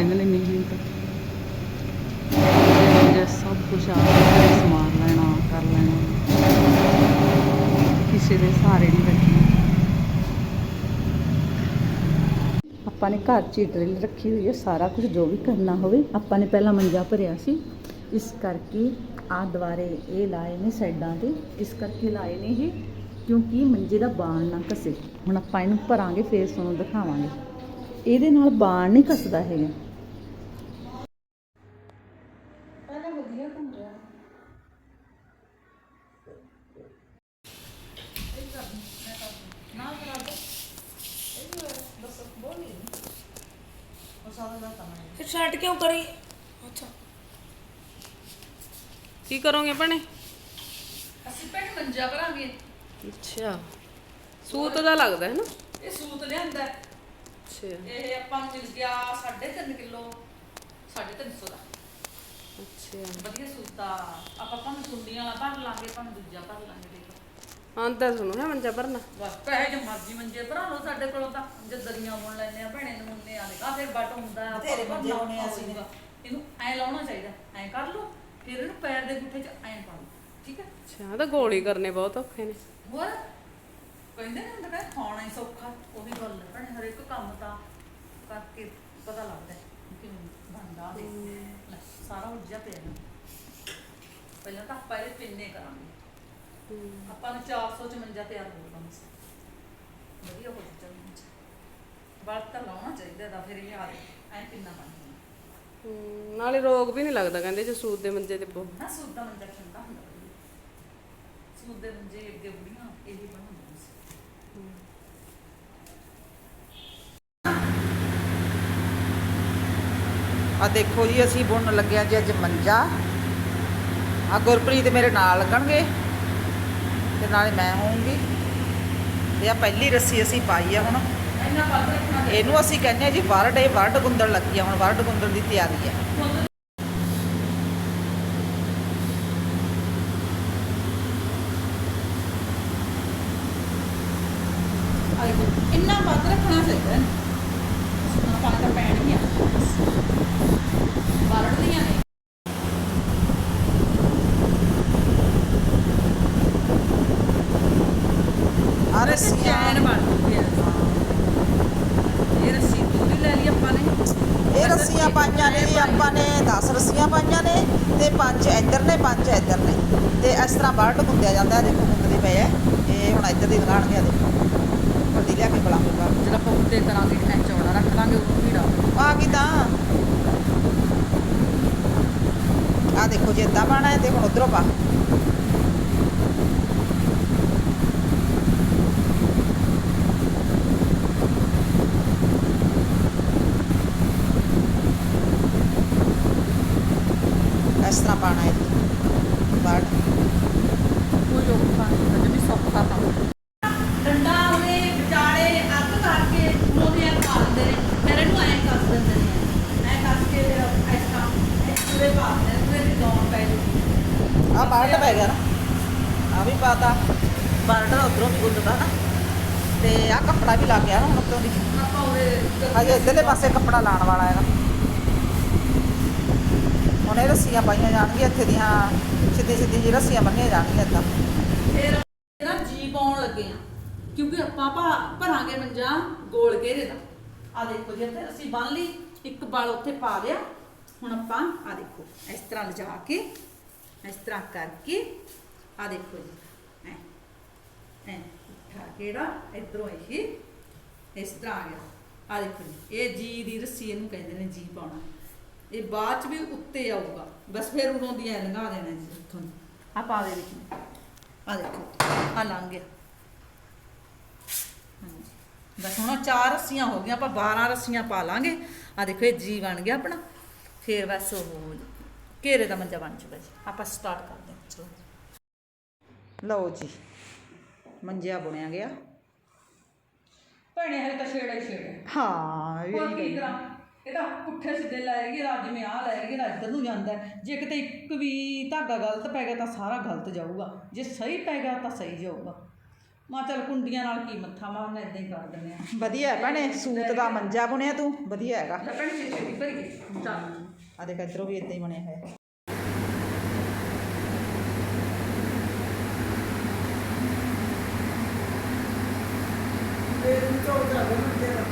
ਪੈਂਦੇ ਨੇ ਮੀਂਹ ਤੱਕ। ਜੇ ਸਭ ਕੁਝ ਆ ਸਮਾਨ ਲੈਣਾ ਕਰ ਲੈਣਾ, ਕਿਸੇ ਦੇ ਸਹਾਰੇ ਨਹੀਂ ਲੱਗਣਾ ਆਪਾਂ ਨੇ ਘਰ 'ਚ ਡਰਿਲ ਰੱਖੀ ਹੋਈ ਹੈ, ਸਾਰਾ ਕੁਝ ਜੋ ਵੀ ਕਰਨਾ ਹੋਵੇ, ਆਪਾਂ ਨੇ ਪਹਿਲਾਂ ਮੰਜਾ ਭਰਿਆ ਸੀ। ਇਸ ਕਰਕੇ ਆ ਦੁਆਰੇ ਇਹ ਲਾਏ ਨੇ ਸਾਈਡਾਂ ਤੇ, ਇਸ ਕਰਕੇ ਲਾਏ ਨੇ ਇਹ, ਕਿਉਂਕਿ ਮੰਜੇ ਦਾ ਬਾਣ ਨਾ ਘਸੇ ਹੁਣ ਆਪਾਂ ਇਹਨੂੰ ਭਰਾਂਗੇ, ਫੇਰ ਤੁਹਾਨੂੰ ਦਿਖਾਵਾਂਗੇ। ਇਹਦੇ ਨਾਲ ਬਾਣ ਨਹੀਂ ਘਸਦਾ ਹੈਗਾ। ਕਿਉਂ ਕਰੀ? ਅੱਛਾ। ਕੀ ਕਰੋਗੇ ਭੈਣੇ? ਅਸੀਂ ਭੈਣ ਮੰਜਾ ਭਰਾਂਗੇ। ਅੱਛਾ। ਸੂਤ ਦਾ ਲੱਗਦਾ ਹੈ ਨਾ? ਇਹ ਸੂਤ ਲਿਆਂਦਾ ਹੈ। ਅੱਛਾ। ਇਹ ਆਪਾਂ ਨੂੰ ਮਿਲ ਗਿਆ 3.5 ਕਿਲੋ 350 ਦਾ। ਅੱਛਾ। ਵਧੀਆ ਸੂਤ ਆ। ਆਪਾਂ ਭਾਵੇਂ ਕੁੰਡੀਆਂ ਵਾਲਾ ਭਰ ਲਾਂਗੇ ਭਾਵੇਂ ਦੂਜਾ ਭਰ ਲਾਂਗੇ ਦੇਖੋ। ਹਾਂ ਤਾਂ ਸੁਣੋ ਹੈ ਮੰਜਾ ਭਰਨਾ। ਬਸ ਪੈਸੇ ਜੋ ਮਰਜ਼ੀ ਮੰਜੇ ਭਰਾ ਲਓ ਸਾਡੇ ਕੋਲੋਂ ਤਾਂ। ਜੇ ਦਰੀਆਂ ਬੁਣ ਲੈਨੇ ਆ ਭੈਣੇ ਨਮੂਨੇ ਆ ਦੇਖਾ ਫਿਰ ਬੱਟ ਹੁੰਦਾ ਆ ਬਥੇਰੇ ਮੰਜੇ ਲਾਉਣੇ ਆ ਅਸੀਂ ਨੇ। ਇਹਨੂੰ। ਐ ਲਾਉਣਾ ਚਾਹੀਦਾ ਐ ਕਰ ਲਓ ਫਿਰ ਇਹਨੂੰ ਪੈਰ ਦੇ ਗੁੱਠੇ 'ਚ ਐ ਪਾ ਲਓ ਠੀਕ ਹੈ? ਅੱਛਾ ਤਾਂ ਗੋਲੀ ਕਰਨੇ ਬਹੁਤ ਔਖੇ ਨੇ। ਹੋਰ? ਕਹਿੰਦੇ ਨੇ ਹੁੰਦਾ ਖਾਣਾ ਹੀ ਸੌਖਾ ਉਹੀ ਗੱਲ ਹੈ ਭੈਣੇ ਹਰ ਇੱਕ ਕੰਮ ਤਾਂ ਕਰਕੇ ਪਤਾ ਲੱਗਦਾ ਹੈ ਕਿ ਬਣਦਾ ਦੇ ਲੈ, ਸਾਰਾ ਉੱਜਿਆ ਪਿਆ ਨਾ ਪਹਿਲਾਂ ਤਾਂ ਆਪਾਂ ਇਹਦੇ ਪਿੰਨੇ ਕਰਾਂਗੇ। ਆਪਾਂ ਨੂੰ 400 ਚ ਮੰਜਾ ਤਿਆਰ ਹੋਊਗਾ ਵਧੀਆ ਹੋ ਜਾਊਗਾ ਬਾਲ ਤਾਂ ਲਾਉਣਾ ਚਾਹੀਦਾ ਦਾ ਫਿਰ ਇਹ ਆ ਐ ਕਿੰਨਾ ਬਣ ਜਾਂਦਾ ਹਮ, ਨਾਲੇ ਰੋਗ ਵੀ ਨਹੀਂ ਲੱਗਦਾ ਕਹਿੰਦੇ ਜੇ ਸੂਤ ਦੇ ਮੰਜੇ ਤੇ ਬਹੁਤ ਨਾ ਸੂਤ ਦਾ ਮੰਜਾ ਠੰਡਾ ਹੁੰਦਾ ਸੂਤ ਦੇ ਮੰਜੇ ਅੱਗੇ ਬੁੜੀਆਂ ਇਹੀ ਬਣਾਉਂਦੀਆਂ ਸੀ ਆ ਦੇਖੋ ਜੀ ਅਸੀਂ ਬੁਣਨ ਲੱਗਿਆ ਜੀ ਅੱਜ ਮੰਜਾ। ਆ ਗੁਰਪ੍ਰੀਤ ਮੇਰੇ ਨਾਲ ਲੱਗਣਗੇ। ਤੇ ਨਾਲੇ ਮੈਂ ਹੋਊਂਗੀ। ਆ ਪਹਿਲੀ ਰੱਸੀ ਅਸੀਂ ਪਾਈ ਆ ਹੁਣ। ਇਹਨੂੰ ਅਸੀਂ ਕਹਿੰਦੇ ਆ ਜੀ ਵਰਡ ਇਹ ਵਰਡ ਗੁੰਦਣ ਲੱਗੀ ਆ ਹੁਣ ਵਰਡ ਗੁੰਦਣ ਦੀ ਤਿਆਰੀ ਆ। ਇੰਨਾ ਵੱਧ ਰੱਖਣਾ ਚਾਹੀਦਾ ਹੈ ਆਪਾਂ ਤਾਂ ਪੈਣਗੀਆਂ ਵਰੜਦੀਆਂ ਨੇ ਆ ਰੱਸੀਆਂ ਚੈਨ ਬਣ ਗਈ ਹੈ ਇਹ ਰੱਸੀ ਦੂਰੀ ਲੈ ਲਈ ਆਪਾਂ ਨੇ ਇਹ ਰੱਸੀਆਂ ਪਾਈਆਂ ਨੇ ਆਪਾਂ ਨੇ 10 ਰੱਸੀਆਂ ਪਾਈਆਂ ਨੇ ਤੇ ਪੰਜ ਇੱਧਰ ਨੇ ਪੰਜ ਇੱਧਰ ਨੇ। ਤੇ ਇਸ ਤਰ੍ਹਾਂ ਵਰਡ ਗੁੰਦਿਆ ਜਾਂਦਾ ਹੈ ਦੇਖੋ ਗੁੰਦਦੇ ਪਏ ਇਹ ਹੁਣ ਇੱਧਰ ਦੀ ਲਗਾਣਗੇ ਆ ਦੇਖੋ। ਵੱਡੀ ਲਿਆ ਕੇ ਬੁਲਾਉਂਗੇ ਬਾਹਰ। ਜਿਹੜਾ ਆਪਾਂ ਉੱਤੇ ਕਰਾਂਗੇ ਐ ਚੌੜਾ ਰੱਖ ਲਾਂਗੇ ਉਹ ਭੀੜਾ ਆ ਗਈ ਤਾਂ। ਆ ਦੇਖੋ ਜੇ ਇਦਾਂ ਪਾਣਾ ਹੈ ਤੇ ਹੁਣ ਉਧਰੋਂ ਪਾ ਇਸ ਤਰ੍ਹਾਂ ਪਾਣਾ ਹੈ ਬਾੜ ਕੋਈ ਔਖਾ ਨਹੀਂ ਅੱਜ ਵੀ ਸੌਖਾ ਕੰਮ। ਡੰਡਾ ਉਹਨੇ ਵਿਚਾਲੇ ਅੱਗ ਕਰਕੇ ਉਹਦੇ ਆ ਪਾ ਦਿੰਦੇ ਨੇ। ਫਿਰ ਇਹਨੂੰ ਐਂ ਕੱਸ ਦਿੰਦੇ ਨੇ। ਐਂ ਕੱਸ ਕੇ ਫਿਰ ਇਸ ਤਰ੍ਹਾਂ ਇਸ ਪੂਰੇ ਪਾ ਦਿੰਦੇ ਨੇ ਫਿਰ ਗਾਉਣ ਪੈ ਜੂ ਆ ਬਾੜ ਪੈ ਗਿਆ ਨਾ। ਆ ਵੀ ਪਾਤਾ ਬਾੜ ਉਧਰੋਂ ਵੀ ਗੁੰਦਦਾ ਨਾ। ਤੇ ਆ ਕੱਪੜਾ ਵੀ ਲੱਗ ਗਿਆ ਨਾ ਹੁਣ ਉੱਤੋਂ ਦੀ। ਆਪਾਂ ਉਹਦੇ ਅਜੇ ਇੱਧਰਲੇ ਪਾਸੇ ਕੱਪੜਾ ਲਾਉਣ ਵਾਲਾ ਹੈਗਾ। ਹੁਣ ਇਹ ਰੱਸੀਆਂ ਪਾਈਆਂ ਜਾਣਗੀਆਂ, ਇੱਥੇ ਦੀਆਂ ਸਿੱਧੀ ਸਿੱਧੀ ਜਿਹੀ ਰੱਸੀਆਂ ਬੰਨੀਆਂ ਜਾਣਗੀਆਂ ਏਦਾਂ ਫਿਰ ਇਹਦਾ ਜੀ ਪਾਉਣ ਲੱਗੇ ਆ ਕਿਉਂਕਿ ਆਪਾਂ ਭਾ- ਭਰਾਂਗੇ ਮੰਜਾ ਗੋਲ ਘੇਰੇ ਦਾ। ਆ ਦੇਖੋ ਜੀ ਇੱਥੇ, ਅਸੀਂ ਬੰਨ ਲਈ, ਇੱਕ ਬਲ ਉੱਥੇ ਪਾ ਲਿਆ। ਹੁਣ ਆਪਾਂ ਆ ਦੇਖੋ, ਇਸ ਤਰ੍ਹਾਂ ਲਿਜਾ ਕੇ, ਇਸ ਤਰ੍ਹਾਂ ਕਰਕੇ ਆ ਦੇਖੋ ਜੀ, ਐ ਐ, ਉੱਠਾ ਕਿਹੜਾ ਇਧਰੋਂ ਇਹ, ਇਸ ਤਰ੍ਹਾਂ ਆ ਗਿਆ। ਆ ਦੇਖੋ ਜੀ, ਇਹ ਜੀ ਦੀ ਰੱਸੀ ਇਹਨੂੰ ਕਹਿੰਦੇ ਨੇ ਜੀ ਪਾਉਣਾ। ਇਹ ਬਾਅਦ ਚ ਵੀ ਉੱਤੇ ਆਊਗਾ। ਬਸ ਫਿਰ ਉਦੋਂ ਦੀ ਐ ਲੰਘਾ ਦੇਣਾ ਜੀ ਉੱਥੋਂ ਦੀ। ਆ ਪਾ ਦੇ ਵਿੱਚ। ਆ ਦੇਖੋ ਆ ਲੰਘ ਗਿਆ। ਹਾਂਜੀ। ਬਸ ਹੁਣ ਚਾਰ ਰੱਸੀਆਂ ਹੋ ਗਈਆਂ ਆਪਾਂ 12 ਰੱਸੀਆਂ ਪਾ ਲਾਂਗੇ। ਆ ਦੇਖੋ ਇਹ ਜੀ ਬਣ ਗਿਆ ਆਪਣਾ। ਫਿਰ ਬਸ ਉਹ ਘੇਰੇ ਦਾ ਮੰਜਾ ਬਣ ਚੁੱਕਾ ਜੀ। ਆਪਾਂ ਸਟਾਰਟ ਕਰਦੇ ਹਾਂ। ਚਲੋ। ਲਓ ਜੀ ਮੰਜਿਆ ਬੁਣਿਆ ਗਿਆ। ਭੈਣੇ ਹਰੇ ਤਾਂ ਛੇੜਾ ਹੀ ਛੇੜਾ ਹਾਂ ਇਹ ਕੀ। ਕਰਾਂ? ਇਹ ਤਾਂ ਪੁੱਠੇ ਸਿੱਧੇ ਲਾਏਗੀ ਰਾਜ ਜਿਵੇਂ ਆ ਲਾਏਗੀ ਰਾਜ ਇੱਧਰ ਨੂੰ ਜਾਂਦਾ ਹੈ। ਜੇ ਕਿਤੇ ਇੱਕ ਵੀ ਧਾਗਾ ਗਲਤ ਪੈ ਗਿਆ ਤਾਂ ਸਾਰਾ ਗਲਤ ਜਾਊਗਾ। ਜੇ ਸਹੀ ਪੈ ਗਿਆ ਤਾਂ ਸਹੀ ਜਾਊਗਾ। ਮਾ ਚੱਲ ਕੁੰਡੀਆਂ ਨਾਲ ਕੀ ਮੱਥਾ ਮਾਰਨਾ ਇਦਾਂ ਹੀ ਕਰ ਦਿੰਦੇ ਆ ਵਧੀਆ ਹੈ ਭੈਣੇ ਸੂਤ ਦਾ ਮੰਜਾ ਬੁਣਿਆ ਤੂੰ ਵਧੀਆ ਹੈਗਾ। ਲੱਪੜ ਛੇ ਛੇ ਭਰ ਗਈ ਚੱਲ। ਆ ਦੇਖ ਇੱਧਰੋਂ ਵੀ ਇਦਾਂ ਹੀ ਬਣਿਆ ਹੋਇਆ। ਹੈ ਡਾਂਸ ਕਰਨ ਲੱਗੀ